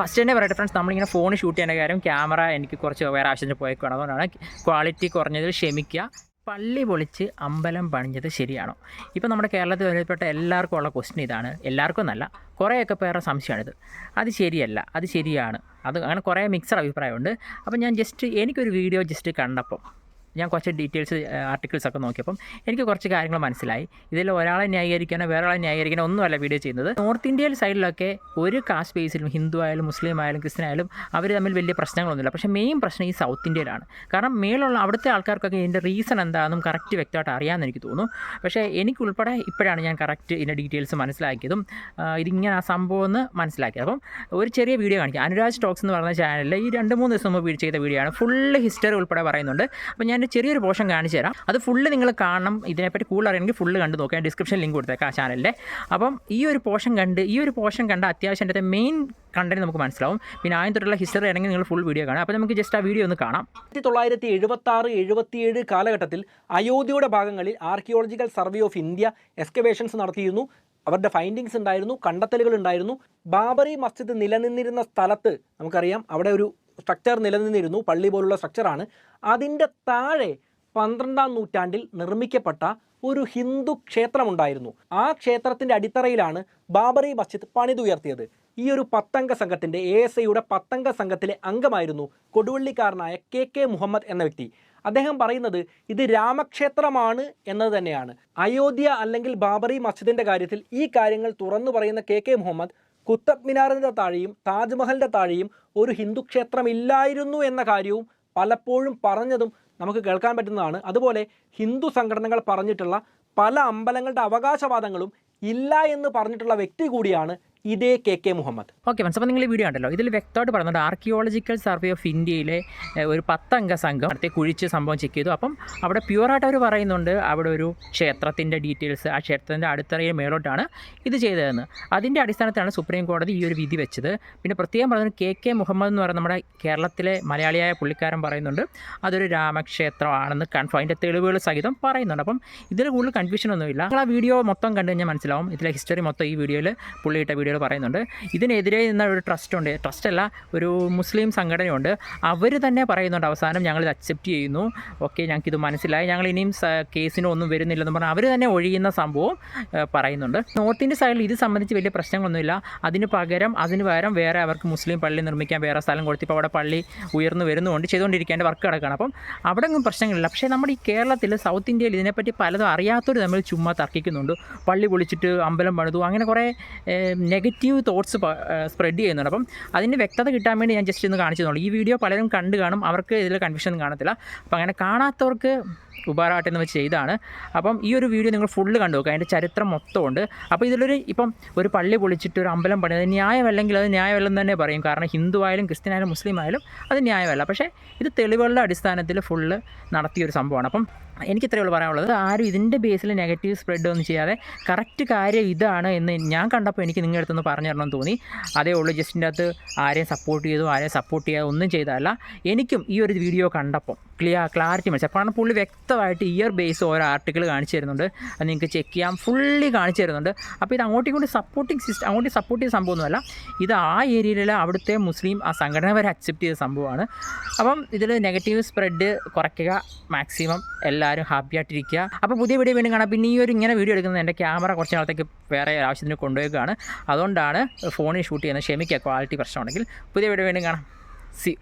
First തന്നെ പറയട്ടെ friends നമ്മളിങ്ങനെ ഫോൺ ഷൂട്ട് ചെയ്യുന്ന കാര്യം ക്യാമറ എനിക്ക് കുറച്ച് വേറെ ആവശ്യത്തിന് പോയേക്കാണ് അതുകൊണ്ടാണ് ക്വാളിറ്റി കുറഞ്ഞതിൽ ക്ഷമിക്കുക. പള്ളി പൊളിച്ച് അമ്പലം പണിഞ്ഞത് ശരിയാണോ? ഇപ്പോൾ നമ്മുടെ കേരളത്തിൽ വരപ്പെട്ട എല്ലാവർക്കും ഉള്ള ക്വസ്റ്റ്യൻ ഇതാണ്. എല്ലാവർക്കും എന്നല്ല കുറേയൊക്കെ പേരുടെ സംശയമാണിത്. അത് ശരിയല്ല അത് ശരിയാണ്. അത് അങ്ങനെ കുറേ മിക്സഡ് അഭിപ്രായമുണ്ട്. അപ്പോൾ ഞാൻ ജസ്റ്റ് എനിക്കൊരു വീഡിയോ ജസ്റ്റ് കണ്ടപ്പം ഞാൻ കുറച്ച് ഡീറ്റെയിൽസ് ആർട്ടിക്കിൾസ് ഒക്കെ നോക്കിയപ്പം എനിക്ക് കുറച്ച് കാര്യങ്ങൾ മനസ്സിലായി. ഇതിൽ ഒരാളെ ന്യായീകരിക്കാനോ വേറെ ആളെ ന്യായീകരിക്കാനോ ഒന്നുമല്ല വീഡിയോ ചെയ്യുന്നത്. നോർത്ത് ഇന്ത്യയിൽ സൈഡിലൊക്കെ ഒരു കാസ്റ്റ് ബേസിലും ഹിന്ദു ആയാലും മുസ്ലിം ആയാലും ക്രിസ്ത്യൻ ആയാലും അവർ തമ്മിൽ വലിയ പ്രശ്നങ്ങളൊന്നുമില്ല. പക്ഷേ മെയിൻ പ്രശ്നം ഈ സൗത്ത് ഇന്ത്യയിലാണ് കാരണം മേലുള്ള അവിടുത്തെ ആൾക്കാർക്കൊക്കെ ഇതിന്റെ റീസൺ എന്താണെന്നും കറക്റ്റ് വ്യക്തമായിട്ട് അറിയാമെന്ന് എനിക്ക് തോന്നുന്നു. പക്ഷേ എനിക്കുൾപ്പെടെ ഇപ്പോഴാണ് ഞാൻ കറക്റ്റ് ഇതിന്റെ ഡീറ്റെയിൽസ് മനസ്സിലാക്കിയതും ഇതിങ്ങനെ ആ സംഭവം എന്ന് മനസ്സിലാക്കിയത്. അപ്പം ഒരു ചെറിയ വീഡിയോ കാണിക്കാം. അനുരാജ് ടോക്സ് എന്ന് പറയുന്ന ചാനലിൽ ഈ രണ്ട് മൂന്ന് ദിവസം മുമ്പ് ചെയ്ത വീഡിയോ ആണ്. ഫുള്ള് ഹിസ്റ്ററി ഉൾപ്പെടെ പറയുന്നുണ്ട്. അപ്പോൾ ഞാൻ ചെറിയൊരു പോർഷൻ കാണിച്ചു തരാം. അത് ഫുള്ള് നിങ്ങൾ കാണണം. ഇതിനെപ്പറ്റി കൂടുതൽ അറിയണമെങ്കിൽ ഫുള്ള് കണ്ട് നോക്കാം. ഡിസ്ക്രിപ്ഷൻ ലിങ്ക് കൊടുത്തേക്കാം ആ ചാനലിന്റെ അപ്പം ഈ ഒരു പോർഷൻ കണ്ട് ഈ ഒരു പോർഷൻ കണ്ട് അത്യാവശ്യം എന്റെ മെയിൻ കണ്ടന്റ് നമുക്ക് മനസ്സിലാവും. പിന്നെ ആദ്യം തൊട്ടുള്ള ഹിസ്റ്ററി ആണെങ്കിൽ നിങ്ങൾ ഫുൾ വീഡിയോ കാണാം അപ്പോൾ നമുക്ക് ജസ്റ്റ് ആ വീഡിയോ ഒന്ന് കാണാം. ആയിരത്തി തൊള്ളായിരത്തി എഴുപത്തി ആറ് എഴുപത്തിയേഴ് കാലഘട്ടത്തിൽ അയോധ്യയുടെ ഭാഗങ്ങളിൽ archaeological survey of India excavations നടത്തിയിരുന്നു. അവരുടെ ഫൈൻഡിങ്സ് ഉണ്ടായിരുന്നു കണ്ടെത്തലുകൾ ഉണ്ടായിരുന്നു. ബാബറി മസ്ജിദ് നിലനിന്നിരുന്ന സ്ഥലത്ത് നമുക്കറിയാം അവിടെ ഒരു സ്ട്രക്ചർ നിലനിന്നിരുന്നു പള്ളി പോലുള്ള സ്ട്രക്ചറാണ് അതിന്റെ താഴെ പന്ത്രണ്ടാം നൂറ്റാണ്ടിൽ നിർമ്മിക്കപ്പെട്ട ഒരു ഹിന്ദു ക്ഷേത്രമുണ്ടായിരുന്നു. ആ ക്ഷേത്രത്തിന്റെ അടിത്തറയിലാണ് ബാബറി മസ്ജിദ് പണിതുയർത്തിയത്. ഈ ഒരു പത്തംഗ സംഘത്തിന്റെ എ എസ് ഐയുടെ പത്തംഗ സംഘത്തിലെ അംഗമായിരുന്നു കൊടുവള്ളിക്കാരനായ കെ കെ മുഹമ്മദ് എന്ന വ്യക്തി. അദ്ദേഹം പറയുന്നത് ഇത് രാമക്ഷേത്രമാണ് എന്നത് തന്നെയാണ്. അയോധ്യ അല്ലെങ്കിൽ ബാബറി മസ്ജിദിന്റെ കാര്യത്തിൽ ഈ കാര്യങ്ങൾ തുറന്നു പറയുന്ന കെ കെ മുഹമ്മദ് കുത്തബ് മിനാറിന്റെ താഴെയും താജ്മഹലിന്റെ താഴെയും ഒരു ഹിന്ദു ക്ഷേത്രമില്ലായിരുന്നു എന്ന കാര്യവും പലപ്പോഴും പറഞ്ഞതും നമുക്ക് കേൾക്കാൻ പറ്റുന്നതാണ്. അതുപോലെ ഹിന്ദു സംഘടനകൾ പറഞ്ഞിട്ടുള്ള പല അമ്പലങ്ങളുടെ അവകാശവാദങ്ങളും ഇല്ല എന്ന് പറഞ്ഞിട്ടുള്ള വ്യക്തി കൂടിയാണ് ഇതേ കെ കെ മുഹമ്മദ്. ഓക്കെ മനസ്സ് അപ്പോൾ നിങ്ങൾ ഈ വീഡിയോ ഉണ്ടല്ലോ ഇതിൽ വ്യക്തമായിട്ട് പറയുന്നുണ്ട് ആർക്കിയോളജിക്കൽ സർവേ ഓഫ് ഇന്ത്യയിലെ ഒരു പത്തംഗ സംഘം അടുത്ത് കുഴിച്ച് സംഭവം ചെക്ക് ചെയ്തു. അപ്പം അവിടെ പ്യുവറായിട്ട് അവർ പറയുന്നുണ്ട് അവിടെ ഒരു ക്ഷേത്രത്തിന്റെ ഡീറ്റെയിൽസ് ആ ക്ഷേത്രത്തിന്റെ അടുത്തറയിൽ മേലോട്ടാണ് ഇത് ചെയ്തതെന്ന്. അതിന്റെ അടിസ്ഥാനത്തിലാണ് സുപ്രീം കോടതി ഈ ഒരു വിധി വെച്ചത്. പിന്നെ പ്രത്യേകം പറയുന്നത് കെ കെ മുഹമ്മദ് എന്ന് പറയുന്ന നമ്മുടെ കേരളത്തിലെ മലയാളിയായ പുള്ളിക്കാരൻ പറയുന്നുണ്ട് അതൊരു രാമക്ഷേത്രമാണെന്ന് കൺഫേം അതിന്റെ തെളിവുകൾ സഹിതം പറയുന്നുണ്ട്. അപ്പം ഇതിൽ കൂടുതൽ കൺഫ്യൂഷൻ ഒന്നുമില്ല. ആ വീഡിയോ മൊത്തം കണ്ടു കഴിഞ്ഞാൽ മനസ്സിലാവും ഇതിലെ ഹിസ്റ്ററി മൊത്തം ഈ വീഡിയോയിൽ പുള്ളിയിട്ട വീഡിയോയിൽ പറയുന്നുണ്ട്. ഇതിനെതിരെ നിന്ന ഒരു ട്രസ്റ്റ് ഉണ്ട്. ട്രസ്റ്റ് അല്ല ഒരു മുസ്ലിം സംഘടനയുണ്ട്. അവർ തന്നെ പറയുന്നുണ്ട് അവസാനം ഞങ്ങൾ ഇത് അക്സെപ്റ്റ് ചെയ്യുന്നു. ഓക്കെ ഇത് മനസ്സിലായി. ഞങ്ങൾ ഇനിയും കേസിനൊന്നും വരുന്നില്ലെന്ന് പറഞ്ഞാൽ അവർ തന്നെ ഒഴിയുന്ന സംഭവം പറയുന്നുണ്ട്. നോർത്ത് ഇന്ത്യ സൈഡിൽ ഇത് സംബന്ധിച്ച് വലിയ പ്രശ്നങ്ങളൊന്നുമില്ല. അതിന് പകരം അതിന് പകരം വേറെ അവർക്ക് മുസ്ലിം പള്ളി നിർമ്മിക്കാൻ വേറെ സ്ഥലം കൊടുത്ത് ഇപ്പോൾ അവിടെ പള്ളി ഉയർന്നു വരുന്നുകൊണ്ട് ചെയ്തുകൊണ്ടിരിക്കേണ്ട വർക്ക് കിടക്കുകയാണ് അപ്പം അവിടെ ഒന്നും പ്രശ്നങ്ങളില്ല. പക്ഷേ നമ്മുടെ ഈ കേരളത്തിൽ സൗത്ത് ഇന്ത്യയിൽ ഇതിനെപ്പറ്റി പലതും അറിയാത്തവർ തമ്മിൽ ചുമ്മാ തർക്കിക്കുന്നുണ്ട്. പള്ളി പൊളിച്ചിട്ട് അമ്പലം പണിതു. അങ്ങനെ കുറേ നെഗറ്റീവ് തോട്ട്സ് സ്പ്രെഡ് ചെയ്യുന്നുണ്ട്. അപ്പം അതിന്റെ വ്യക്തത കിട്ടാൻ വേണ്ടി ഞാൻ ജസ്റ്റ് ഒന്ന് കാണിച്ചു തന്നുള്ളൂ. ഈ വീഡിയോ പലരും കണ്ടു കാണും. അവർക്ക് ഇതിൽ കൺഫ്യൂഷൻ കാണത്തില്ല. അപ്പം അങ്ങനെ കാണാത്തവർക്ക് ഉപകാരമായിട്ട് എന്ന് വെച്ച് ചെയ്താണ്. അപ്പം ഈ ഒരു വീഡിയോ നിങ്ങൾ ഫുള്ള് കണ്ടു നോക്കുക അതിന്റെ ചരിത്രം മൊത്തമുണ്ട് അപ്പോൾ ഇതിലൊരു ഇപ്പം ഒരു പള്ളി പൊളിച്ചിട്ട് ഒരു അമ്പലം പണിത് ന്യായമല്ലെങ്കിൽ അത് ന്യായമല്ലെന്ന് തന്നെ പറയും. കാരണം ഹിന്ദു ആയാലും ക്രിസ്ത്യൻ ആയാലും മുസ്ലിം ആയാലും അത് ന്യായമല്ല. പക്ഷേ ഇത് തെളിവുകളുടെ അടിസ്ഥാനത്തിൽ ഫുള്ള് നടത്തിയൊരു സംഭവമാണ്. അപ്പം എനിക്ക് ഇത്രയേ ഉള്ളൂ പറയാനുള്ളത്. ആരും ഇതിന്റെ ബേസിൽ നെഗറ്റീവ് സ്പ്രെഡ് ഒന്നും ചെയ്യാതെ കറക്റ്റ് കാര്യം ഇതാണ് എന്ന് ഞാൻ കണ്ടപ്പോൾ എനിക്ക് നിങ്ങളുടെ അടുത്തൊന്ന് പറഞ്ഞു തരണമെന്ന് തോന്നി. അതേ ഉള്ളൂ ജസ്റ്റിന്റെ അകത്ത് ആരെയും സപ്പോർട്ട് ചെയ്തു ആരെയും സപ്പോർട്ട് ചെയ്യാതെ ഒന്നും ചെയ്തതല്ല. എനിക്കും ഈ ഒരു വീഡിയോ കണ്ടപ്പോൾ ക്ലിയർ ക്ലാരിറ്റി മനസ്സിലായി. കാരണം പുള്ളി വ്യക്തമായിട്ട് ഇയർ ബേസ് ഓരോ ആർട്ടിക്കിൾ കാണിച്ചു തരുന്നുണ്ട്. അത് നിങ്ങൾക്ക് ചെക്ക് ചെയ്യാം. ഫുള്ളി കാണിച്ചു തരുന്നുണ്ട്. അപ്പോൾ ഇത് അങ്ങോട്ടും ഇങ്ങോട്ടും സപ്പോർട്ടിങ് സിസ്റ്റം അങ്ങോട്ട് സപ്പോർട്ട് ചെയ്ത സംഭവമൊന്നുമല്ല. ഇത് ആ ഏരിയയിലെ അവിടുത്തെ മുസ്ലിം ആ സംഘടന വരെ അക്സെപ്റ്റ് ചെയ്ത സംഭവമാണ്. അപ്പം ഇതിൽ നെഗറ്റീവ് സ്പ്രെഡ് കുറയ്ക്കുക മാക്സിമം എല്ലാവരും ഹാപ്പി ആയിട്ടിരിക്കുക. അപ്പോൾ പുതിയ വീഡിയോ വീണ്ടും കാണാം. പിന്നെ ഈ ഒരു ഇങ്ങനെ വീഡിയോ എടുക്കുന്നത് എന്റെ ക്യാമറ കുറച്ച് നാളത്തേക്ക് വേറെ ആവശ്യത്തിന് കൊണ്ടുപോയേക്കാണ് അതുകൊണ്ടാണ് ഫോണിൽ ഷൂട്ട് ചെയ്യുന്നത്. ക്ഷമിക്കുക ക്വാളിറ്റി പ്രശ്നമുണ്ടെങ്കിൽ പുതിയ വീഡിയോ വീണ്ടും കാണാം. സി